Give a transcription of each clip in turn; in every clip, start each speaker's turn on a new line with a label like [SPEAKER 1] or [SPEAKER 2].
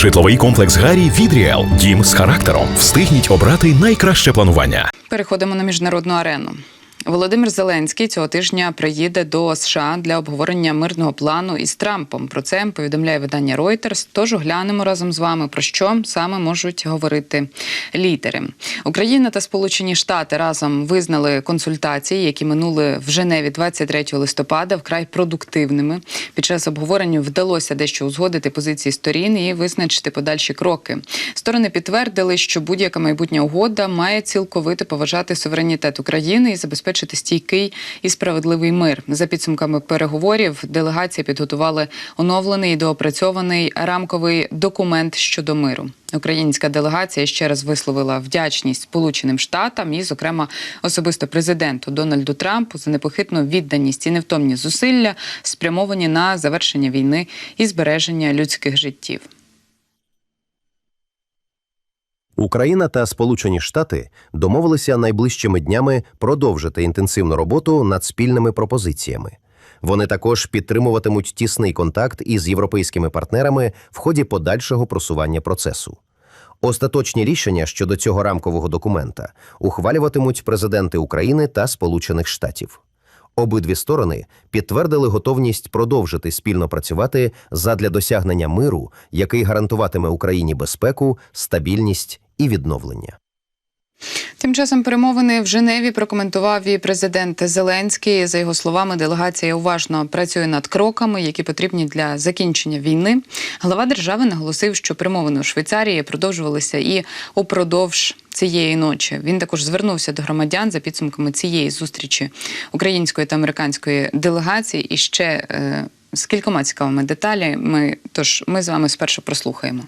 [SPEAKER 1] Житловий комплекс Гарі від Ріел. Дім з характером. Встигніть обрати найкраще планування.
[SPEAKER 2] Переходимо на міжнародну арену. Володимир Зеленський цього тижня приїде до США для обговорення мирного плану із Трампом. Про це повідомляє видання Reuters. Тож оглянемо разом з вами про що саме можуть говорити лідери. Україна та Сполучені Штати разом визнали консультації, які минули в Женеві 23 листопада, вкрай продуктивними. Під час обговорення вдалося дещо узгодити позиції сторін і визначити подальші кроки. Сторони підтвердили, що будь-яка майбутня угода має цілковито поважати суверенітет України і забезпечити стійкий і справедливий мир. За підсумками переговорів делегації підготували оновлений і доопрацьований рамковий документ щодо миру. Українська делегація ще раз висловила вдячність Сполученим Штатам і, зокрема, особисто президенту Дональду Трампу за непохитну відданість і невтомні зусилля, спрямовані на завершення війни і збереження людських життів.
[SPEAKER 3] Україна та Сполучені Штати домовилися найближчими днями продовжити інтенсивну роботу над спільними пропозиціями. Вони також підтримуватимуть тісний контакт із європейськими партнерами в ході подальшого просування процесу. Остаточні рішення щодо цього рамкового документа ухвалюватимуть президенти України та Сполучених Штатів. Обидві сторони підтвердили готовність продовжити спільно працювати задля досягнення миру, який гарантуватиме Україні безпеку, стабільність і відновлення.
[SPEAKER 2] Тим часом перемовини в Женеві прокоментував і президент Зеленський. За його словами, делегація уважно працює над кроками, які потрібні для закінчення війни. Глава держави наголосив, що перемовини у Швейцарії продовжувалися і упродовж цієї ночі. Він також звернувся до громадян за підсумками цієї зустрічі української та американської делегації. І ще е, з кількома цікавими деталями. Тож ми з вами спершу прослухаємо.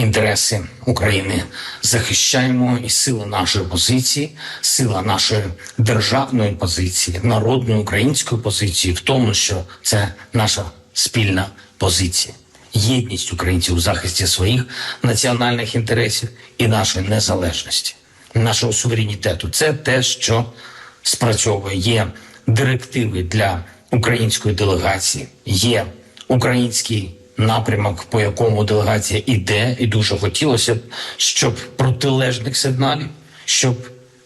[SPEAKER 4] Інтереси України захищаємо і сила нашої позиції, сила нашої державної позиції, народної української позиції в тому, що це наша спільна позиція. Єдність українців у захисті своїх національних інтересів і нашої незалежності, нашого суверенітету це те, що спрацьовує. Є директиви для української делегації, є український напрямок, по якому делегація іде, і дуже хотілося б, щоб протилежних сигналів, щоб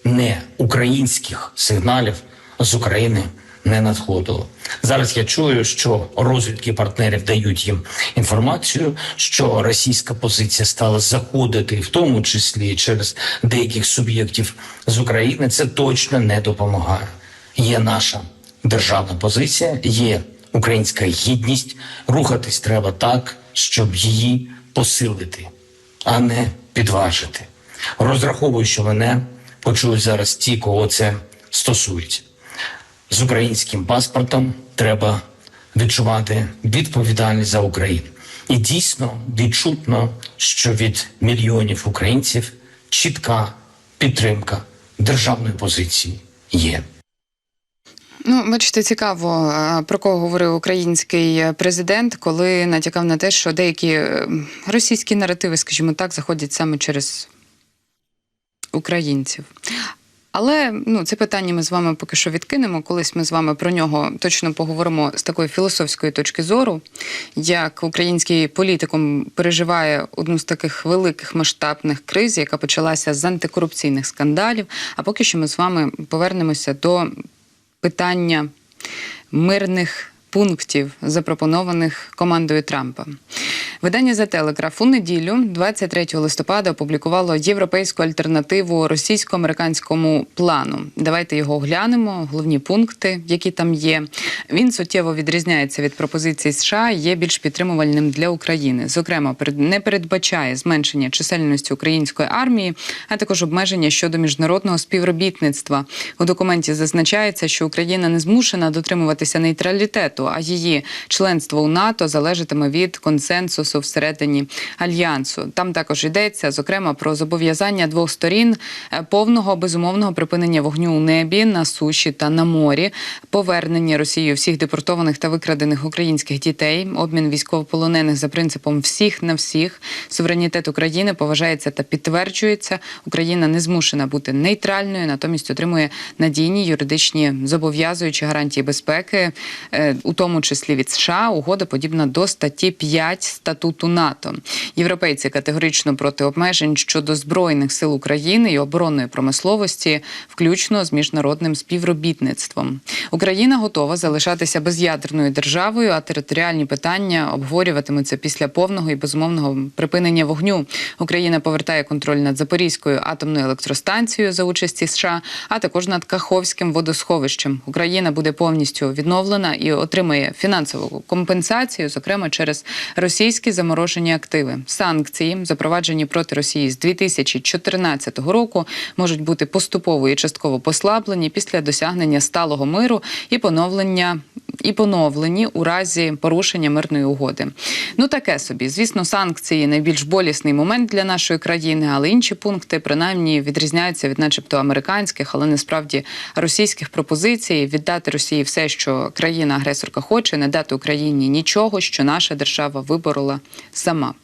[SPEAKER 4] не українських сигналів з України не надходило. Зараз я чую, що розвідки партнерів дають їм інформацію, що російська позиція стала заходити, в тому числі через деяких суб'єктів з України. Це точно не допомагає. Є наша державна позиція, є українська гідність. Рухатись треба так, щоб її посилити, а не підважити. Розраховую, що мене почують зараз ті, кого це стосується. З українським паспортом треба відчувати відповідальність за Україну. І дійсно відчутно, що від мільйонів українців чітка підтримка державної позиції є.
[SPEAKER 2] Ну, бачите, цікаво, е, про кого говорив український президент, коли натякав на те, що деякі е, російські наративи, скажімо так, заходять саме через українців. Але ну, це питання ми з вами поки що відкинемо. Колись ми з вами про нього точно поговоримо з такої філософської точки зору, як український політикум переживає одну з таких великих масштабних криз, яка почалася з антикорупційних скандалів. А поки що ми з вами повернемося до питання мирних пунктів, запропонованих командою Трампа. Видання за телеграф у неділю, 23 листопада, опублікувало європейську альтернативу російсько-американському плану. Давайте його оглянемо. Головні пункти, які там є. Він суттєво відрізняється від пропозицій США, і є більш підтримувальним для України. Зокрема, не передбачає зменшення чисельності української армії, а також обмеження щодо міжнародного співробітництва. У документі зазначається, що Україна не змушена дотримуватися нейтралітету, а її членство у НАТО залежатиме від консенсусу всередині альянсу. Там також йдеться зокрема про зобов'язання двох сторін е, повного безумовного припинення вогню у небі, на суші та на морі, повернення Росією всіх депортованих та викрадених українських дітей, обмін військовополонених за принципом всіх на всіх. Суверенітет України поважається та підтверджується. Україна не змушена бути нейтральною, натомість отримує надійні юридичні зобов'язуючі гарантії безпеки, е, тому числі від США. Угода подібна до статті 5 статуту НАТО. Європейці категорично проти обмежень щодо збройних сил України і оборонної промисловості, включно з міжнародним співробітництвом. Україна готова залишатися без'ядерною державою, а територіальні питання обговорюватимуться після повного і безумовного припинення вогню. Україна повертає контроль над Запорізькою атомною електростанцією за участі США, а також над Каховським водосховищем. Україна буде повністю відновлена і отримає фінансову компенсацію, зокрема через російські заморожені активи. Санкції, запроваджені проти Росії з 2014 року, можуть бути поступово і частково послаблені після досягнення сталого миру і поновлення. І поновлені у разі порушення мирної угоди. Ну таке собі. Звісно, санкції найбільш болісний момент для нашої країни, але інші пункти принаймні відрізняються від, начебто, американських, але насправді російських пропозицій віддати Росії все, що країна-агресорка хоче, не дати Україні нічого, що наша держава виборола сама.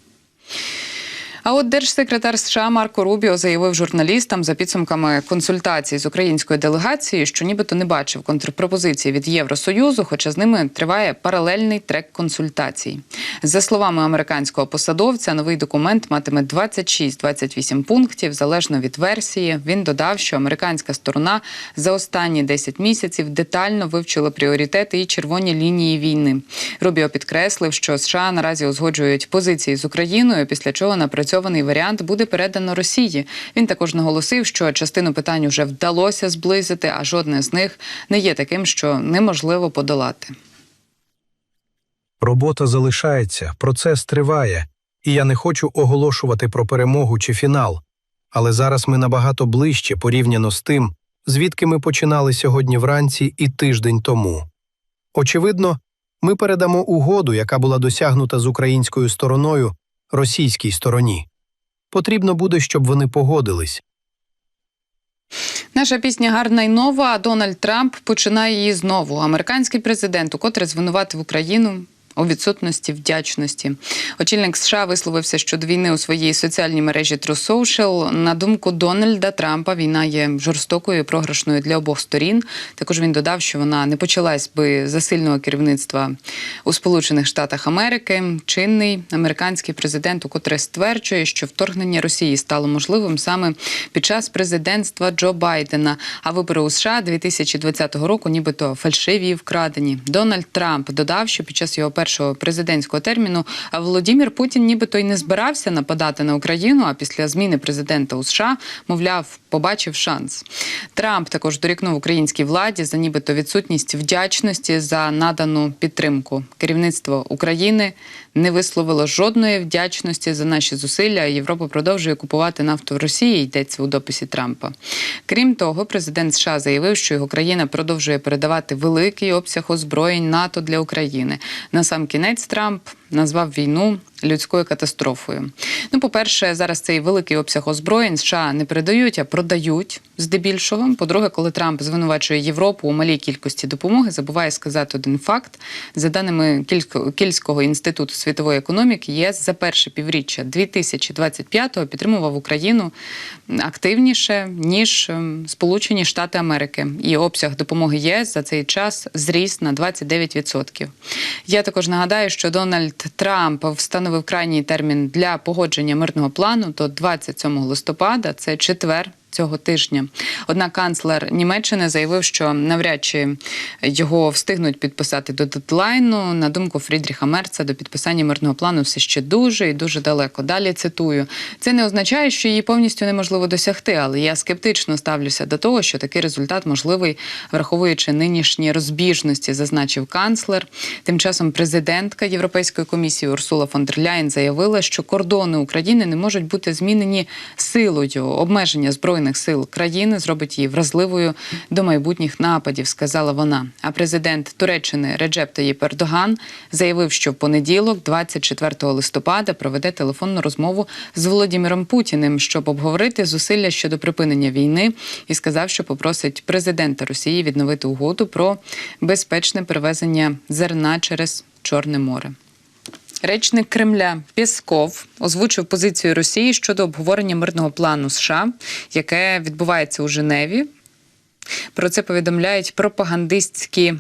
[SPEAKER 2] А от держсекретар США Марко Рубіо заявив журналістам за підсумками консультацій з українською делегацією, що нібито не бачив контрпропозиції від Євросоюзу, хоча з ними триває паралельний трек консультацій. За словами американського посадовця, новий документ матиме 26-28 пунктів залежно від версії. Він додав, що американська сторона за останні 10 місяців детально вивчила пріоритети і червоні лінії війни. Рубіо підкреслив, що США наразі узгоджують позиції з Україною, після чого напрацьований варіант буде передано Росії. Він також наголосив, що частину питань вже вдалося зблизити, а жодне з них не є таким, що неможливо подолати.
[SPEAKER 5] Робота залишається, процес триває, і я не хочу оголошувати про перемогу чи фінал. Але зараз ми набагато ближче порівняно з тим, звідки ми починали сьогодні вранці і тиждень тому. Очевидно, ми передамо угоду, яка була досягнута з українською стороною, російській стороні. Потрібно буде, щоб вони погодились.
[SPEAKER 2] Наша пісня гарна й нова. А Дональд Трамп починає її знову. Американський президент, укотре звинуватив Україну. У відсутності вдячності очільник США висловився щодо війни у своїй соціальній мережі True Social. На думку Дональда Трампа, війна є жорстокою і програшною для обох сторін. Також він додав, що вона не почалась би за сильного керівництва у Сполучених Штатах Америки. Чинний американський президент, укотре стверджує, що вторгнення Росії стало можливим саме під час президентства Джо Байдена. А вибори у США 2020 року, нібито фальшиві і вкрадені. Дональд Трамп додав, що під час його першого президентського терміну Володимир Путін нібито й не збирався нападати на Україну. А після зміни президента у США, мовляв, побачив шанс. Трамп також дорікнув українській владі за нібито відсутність вдячності за надану підтримку. Керівництво України не висловило жодної вдячності за наші зусилля. Європа продовжує купувати нафту в Росії. Йдеться у дописі Трампа. Крім того, президент США заявив, що його країна продовжує передавати великий обсяг озброєнь НАТО для України. На сам кінець Трамп назвав війну людською катастрофою. Ну, по-перше, зараз цей великий обсяг озброєнь США не передають, а продають здебільшого. По-друге, коли Трамп звинувачує Європу у малій кількості допомоги, забуває сказати один факт. За даними Кільського- інституту світової економіки, ЄС за перше півріччя 2025-го підтримував Україну активніше ніж ем, Сполучені Штати Америки. І обсяг допомоги ЄС за цей час зріс на 29%. Я також нагадаю, що Дональд Трамп встановив крайній термін для погодження мирного плану до 27 листопада. Це четвер. Цього тижня. Однак канцлер Німеччини заявив, що навряд чи його встигнуть підписати до дедлайну. На думку Фрідріха Мерца, до підписання мирного плану все ще дуже і дуже далеко. Далі цитую: це не означає, що її повністю неможливо досягти, але я скептично ставлюся до того, що такий результат можливий, враховуючи нинішні розбіжності, зазначив канцлер. Тим часом президентка Європейської комісії Урсула фон дер Ляєн заявила, що кордони України не можуть бути змінені силою обмеження збройних збройних сил країни, зробить її вразливою до майбутніх нападів, сказала вона. А президент Туреччини Реджеп Таїп Ердоган заявив, що в понеділок, 24 листопада, проведе телефонну розмову з Володимиром Путіним, щоб обговорити зусилля щодо припинення війни, і сказав, що попросить президента Росії відновити угоду про безпечне перевезення зерна через Чорне море. Речник Кремля Пєсков озвучив позицію Росії щодо обговорення мирного плану США, яке відбувається у Женеві. Про це повідомляють пропагандистські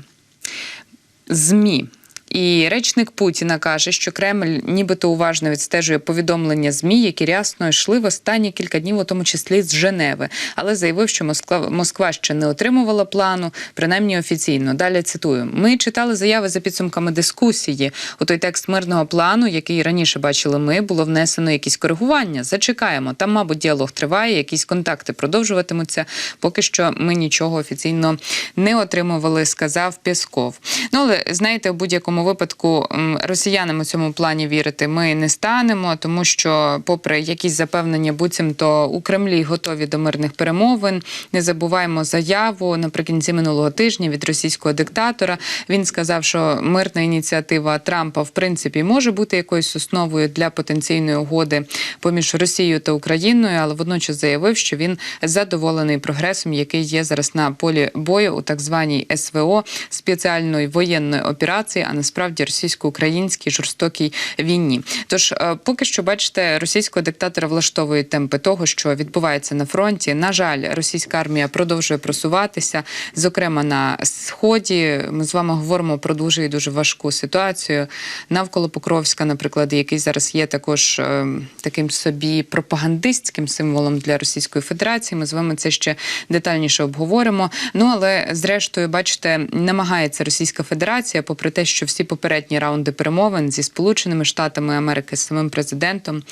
[SPEAKER 2] ЗМІ. І речник Путіна каже, що Кремль нібито уважно відстежує повідомлення ЗМІ, які рясно йшли в останні кілька днів, у тому числі з Женеви, але заявив, що Москва Москва ще не отримувала плану, принаймні офіційно. Далі цитую: ми читали заяви за підсумками дискусії. У той текст мирного плану, який раніше бачили ми, було внесено якісь коригування. Зачекаємо. Там, мабуть, діалог триває, якісь контакти продовжуватимуться. Поки що ми нічого офіційно не отримували, сказав Пєсков. Ну але знаєте, у будь-якому випадку росіянам у цьому плані вірити ми не станемо, тому що, попри якісь запевнення, буцімто у Кремлі готові до мирних перемовин. Не забуваємо заяву наприкінці минулого тижня від російського диктатора. Він сказав, що мирна ініціатива Трампа в принципі може бути якоюсь основою для потенційної угоди поміж Росією та Україною, але водночас заявив, що він задоволений прогресом, який є зараз на полі бою у так званій СВО спеціальної воєнної операції, а насправді російсько-українській жорстокій війні. Тож, е, поки що, бачите, російського диктатора влаштовують темпи того, що відбувається на фронті. На жаль, російська армія продовжує просуватися, зокрема на сході. Ми з вами говоримо про дуже і дуже важку ситуацію навколо Покровська, наприклад, який зараз є також е, таким собі пропагандистським символом для Російської Федерації. Ми з вами це ще детальніше обговоримо. Ну але зрештою, бачите, намагається Російська Федерація, попри те, що всі попередні раунди перемовин зі Сполученими Штатами Америки з самим президентом.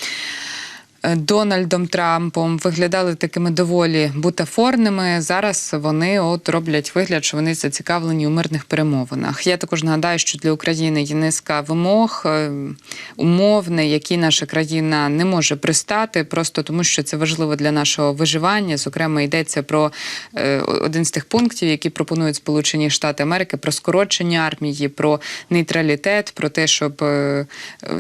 [SPEAKER 2] Е, Дональдом Трампом виглядали такими доволі бутафорними. Зараз вони от роблять вигляд, що вони зацікавлені у мирних перемовинах. Я також нагадаю, що для України є низка вимог, е, умов, на які наша країна не може пристати, просто тому що це важливо для нашого виживання. Зокрема, йдеться про е, один з тих пунктів, які пропонують Сполучені Штати Америки про скорочення армії, про нейтралітет, про те, щоб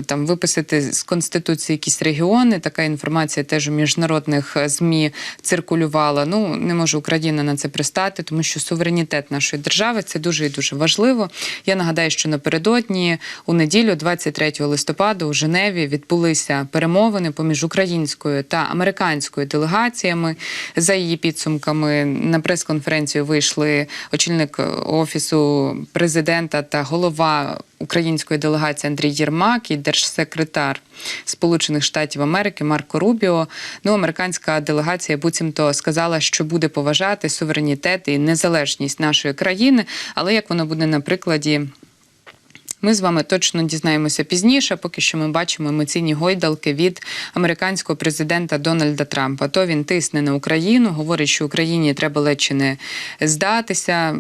[SPEAKER 2] там виписати з конституції якісь регіони. Така інформація теж у міжнародних е, змі циркулювала. Ну не може Україна на це пристати, тому що суверенітет нашої держави це дуже і дуже важливо. Я нагадаю, що напередодні у неділю, 23 листопада, у Женеві відбулися перемовини поміж українською та американською делегаціями. За її підсумками на прес-конференцію вийшли очільник офісу президента та голова української делегації Андрій Єрмак і держсекретар Сполучених Штатів Америки Марко Рубіо. Ну, американська делегація буцімто сказала, що буде поважати суверенітет і незалежність нашої країни. Але як воно буде на прикладі? Ми з вами точно дізнаємося пізніше. Поки що ми бачимо емоційні гойдалки від американського президента Дональда Трампа. То він тисне на Україну, говорить, що Україні треба ледь не здатися.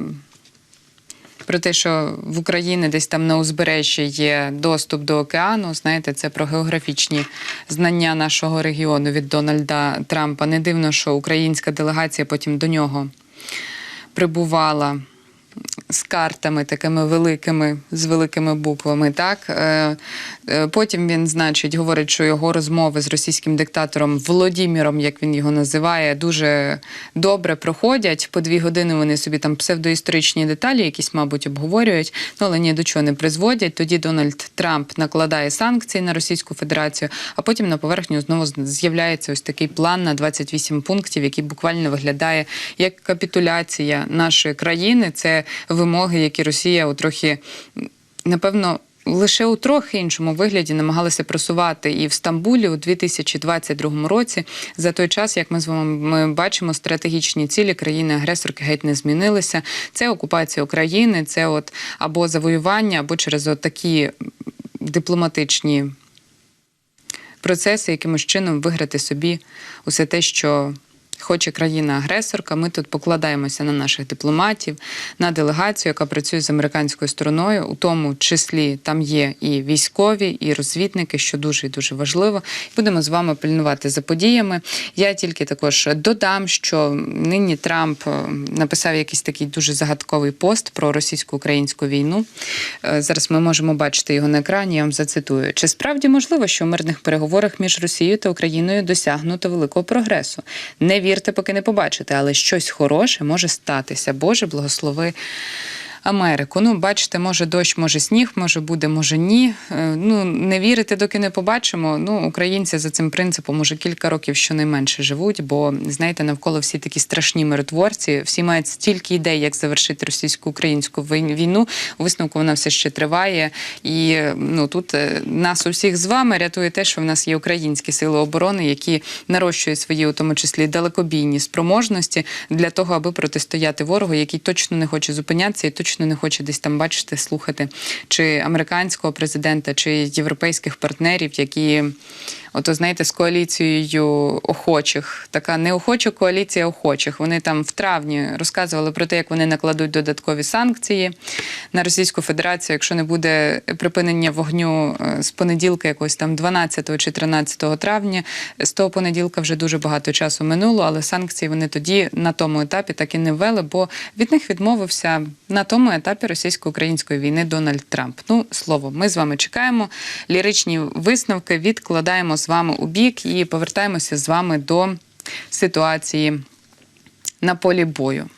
[SPEAKER 2] Про те, що в Україні десь там на узбережжі є доступ до океану. Знаєте, це про географічні знання нашого регіону від Дональда Трампа. Не дивно, що українська делегація потім до нього прибувала з картами такими великими, з великими буквами. Так Е, е, потім він, значить, говорить, що його розмови з російським диктатором Володимиром, як він його називає, дуже добре проходять. По дві години вони собі там псевдоісторичні деталі, якісь, мабуть, обговорюють, ну але ні до чого не призводять. Тоді Дональд Трамп накладає санкції на Російську Федерацію, а потім на поверхню знову з'являється ось такий план на 28 пунктів, який буквально виглядає як капітуляція нашої країни. Це вимоги, які Росія у трохи напевно. Лише у трохи іншому вигляді намагалися просувати і в Стамбулі у 2022 році. За той час, як ми з вами ми бачимо, стратегічні цілі країни-агресорки геть не змінилися. Це окупація України, це от або завоювання, або через от такі дипломатичні процеси, якимось чином виграти собі усе те, що хоче країна-агресорка. Ми тут покладаємося на наших дипломатів, на делегацію, яка працює з американською стороною, у тому числі там є і військові, і розвідники, що дуже і дуже важливо. Будемо з вами пильнувати за подіями. Я тільки також додам, що нині Трамп е, написав якийсь такий дуже загадковий пост про російсько-українську війну. Е, Зараз ми можемо бачити його на екрані. Я вам зацитую: чи справді можливо, що у мирних переговорах між Росією та Україною досягнуто великого прогресу? Не вірте, поки не побачите, але щось хороше може статися. Боже, благослови. Америку. Ну, бачите, може дощ, може сніг, може буде, може ні. Е, Ну не вірите, доки не побачимо. Ну, українці за цим принципом уже кілька років щонайменше живуть, бо знаєте, навколо всі такі страшні миротворці, всі мають стільки ідей, як завершити російсько-українську війну. У висновку вона все ще триває. І ну тут е, нас усіх з вами рятує те, що в нас є українські сили оборони, які нарощують свої, у тому числі далекобійні спроможності для того, аби протистояти ворогу, який точно не хоче зупинятися і точно не хоче десь там бачити, слухати чи американського президента, чи європейських партнерів, які. Ото знаєте, з коаліцією охочих, така неохоча коаліція охочих. Вони там в травні розказували про те, як вони накладуть додаткові санкції на Російську Федерацію, якщо не буде припинення вогню е, з понеділка, якось там 12 чи 13 травня. З того понеділка вже дуже багато часу минуло, але санкції вони тоді на тому етапі так і не ввели, бо від них відмовився на тому етапі російсько-української війни Дональд Трамп. Ну, слово, ми з вами чекаємо. Ліричні висновки відкладаємо з вами у бік і повертаємося з вами до ситуації на полі бою.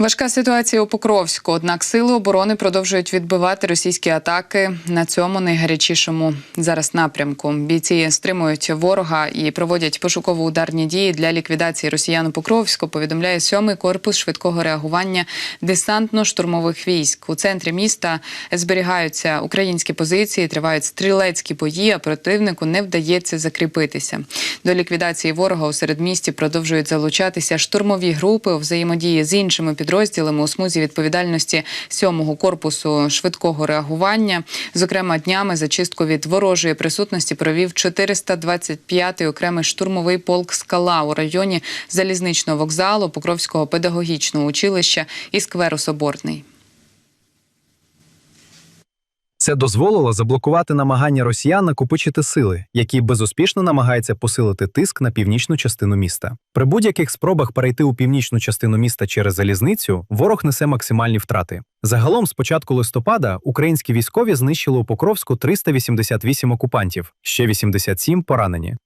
[SPEAKER 2] Важка ситуація у Покровську. Однак сили оборони продовжують відбивати російські атаки на цьому найгарячішому зараз напрямку. Бійці стримують ворога і проводять пошуково-ударні дії для ліквідації росіян у Покровську. Повідомляє сьомий корпус швидкого реагування десантно-штурмових військ. У центрі міста зберігаються українські позиції, тривають стрілецькі бої. А противнику не вдається закріпитися. До ліквідації ворога у середмісті продовжують залучатися штурмові групи у взаємодії з іншими підрозділами у смузі відповідальності сьомого корпусу швидкого реагування. Зокрема, днями зачистку від ворожої присутності провів 425-й окремий штурмовий полк Скала у районі залізничного вокзалу, Покровського педагогічного училища і скверу Соборний.
[SPEAKER 6] Це дозволило заблокувати намагання росіян накопичити сили, які безуспішно намагаються посилити тиск на північну частину міста. При будь-яких спробах перейти у північну частину міста через залізницю ворог несе максимальні втрати. Загалом, з початку листопада, українські військові знищили у Покровську 388 окупантів, ще 87 поранені.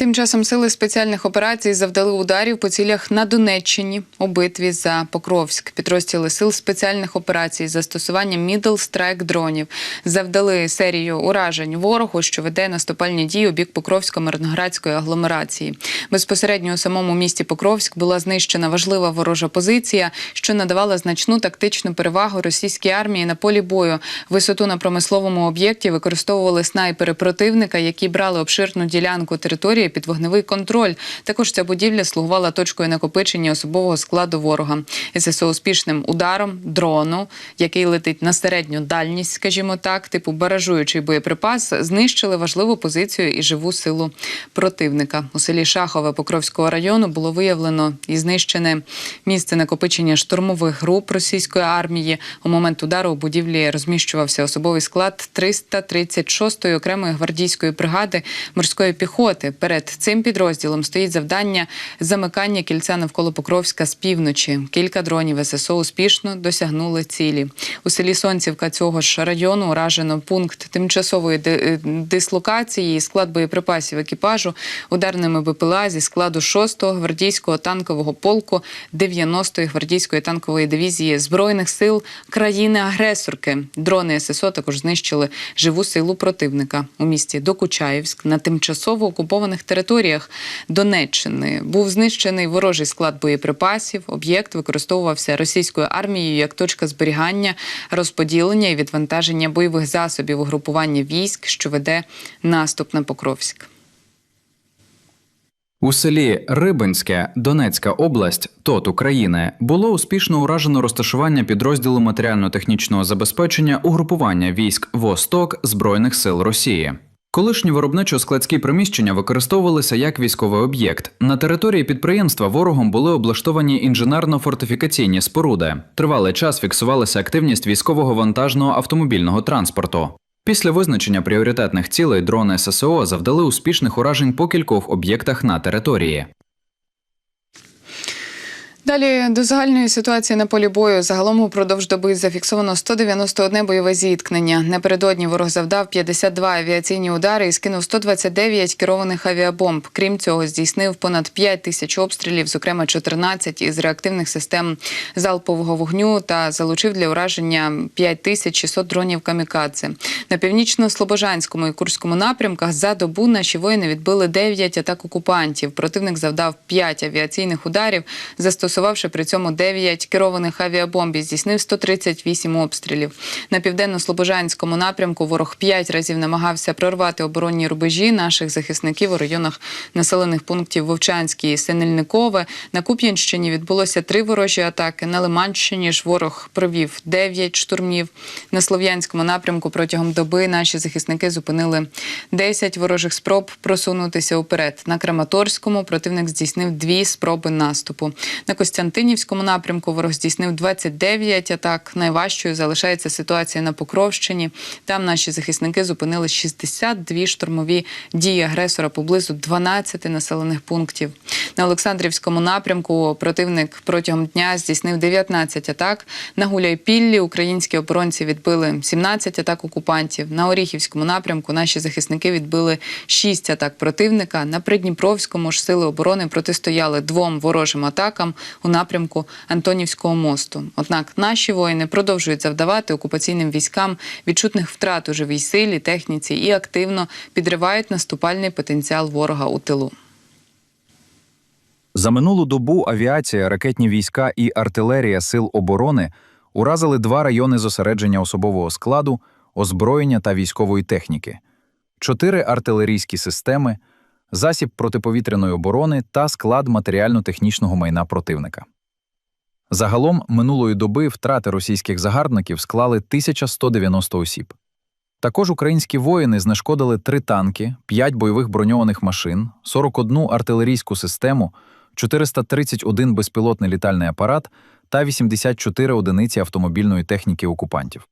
[SPEAKER 2] Тим часом сили спеціальних операцій завдали ударів по цілях на Донеччині у битві за Покровськ. Підрозділи сил спеціальних операцій з застосуванням Middle Strike дронів завдали серію уражень ворогу, що веде наступальні дії у бік Покровсько-Мирноградської агломерації. Безпосередньо у самому місті Покровськ була знищена важлива ворожа позиція, що надавала значну тактичну перевагу російській армії на полі бою. Висоту на промисловому об'єкті використовували снайпери противника, які брали обширну ділянку території під вогневий контроль. Також ця будівля слугувала точкою накопичення особового складу ворога. ССО успішним ударом дрону, який летить на середню дальність, скажімо так, типу баражуючий боєприпас, знищили важливу позицію і живу силу противника. У селі Шахове Покровського району було виявлено і знищене місце накопичення штурмових груп російської армії. У момент удару у будівлі розміщувався особовий склад 336-ї окремої гвардійської бригади морської піхоти. Перед цим підрозділом стоїть завдання замикання кільця навколо Покровська з півночі. Кілька дронів ССО успішно досягнули цілі. У селі Сонцівка цього ж району уражено пункт тимчасової е, дислокації і склад боєприпасів екіпажу ударними БПЛА зі складу 6-го гвардійського танкового полку 90-ї гвардійської танкової дивізії збройних сил країни-агресорки. Дрони ССО також знищили живу силу противника у місті Докучаївськ на тимчасово окупованих територіях Донеччини. Був знищений ворожий склад боєприпасів. Об'єкт використовувався російською армією як точка зберігання, розподілення і відвантаження бойових засобів угрупування військ, що веде наступ на Покровськ.
[SPEAKER 7] У селі Рибинське, Донецька область, ТОТ України, було успішно уражено розташування підрозділу матеріально-технічного забезпечення угрупування військ Восток Збройних сил Росії. Колишні виробничо-складські приміщення використовувалися як військовий об'єкт. На території підприємства ворогом були облаштовані інженерно-фортифікаційні споруди. Тривалий час фіксувалася активність військового вантажного автомобільного транспорту. Після визначення пріоритетних цілей дрони ССО завдали успішних уражень по кількох об'єктах на території.
[SPEAKER 2] Далі до загальної ситуації на полі бою загалом упродовж доби зафіксовано 191 бойове зіткнення. Напередодні ворог завдав 52 авіаційні удари і скинув 129 керованих авіабомб. Крім цього, здійснив понад 5 тисяч обстрілів, зокрема 14 із реактивних систем залпового вогню та залучив для ураження 5600 дронів камікадзе. На північно-слобожанському і курському напрямках за добу наші воїни відбили 9 атак окупантів. Противник завдав 5 авіаційних ударів, застосувавши при цьому 9 керованих авіабомб і здійснив 138 обстрілів. На південно-слобожанському напрямку ворог 5 разів намагався прорвати оборонні рубежі наших захисників у районах населених пунктів Вовчанський і Синельникове. На Куп'янщині відбулося три ворожі атаки. На Лиманщині ж ворог провів 9 штурмів. На Слов'янському напрямку протягом доби наші захисники зупинили 10 ворожих спроб просунутися уперед. На Краматорському противник здійснив дві спроби наступу. На Костянтинівському напрямку ворог здійснив 29 атак. Найважчою залишається ситуація на Покровщині. Там наші захисники зупинили 62 штурмові дії агресора поблизу 12 населених пунктів. На Олександрівському напрямку противник протягом дня здійснив 19 атак. На Гуляйпіллі українські оборонці відбили 17 атак окупантів. На Оріхівському напрямку наші захисники відбили 6 атак противника. На Придніпровському ж сили оборони протистояли двом ворожим атакам у напрямку Антонівського мосту. Однак наші воїни продовжують завдавати окупаційним військам відчутних втрат у живій силі, техніці і активно підривають наступальний потенціал ворога у тилу.
[SPEAKER 8] За минулу добу авіація, ракетні війська і артилерія сил оборони уразили два райони зосередження особового складу, озброєння та військової техніки, чотири артилерійські системи, засіб протиповітряної оборони та склад матеріально-технічного майна противника. Загалом минулої доби втрати російських загарбників склали 1190 осіб. Також українські воїни знешкодили три танки, 5 бойових броньованих машин, 41 артилерійську систему, 431 безпілотний літальний апарат та 84 одиниці автомобільної техніки окупантів.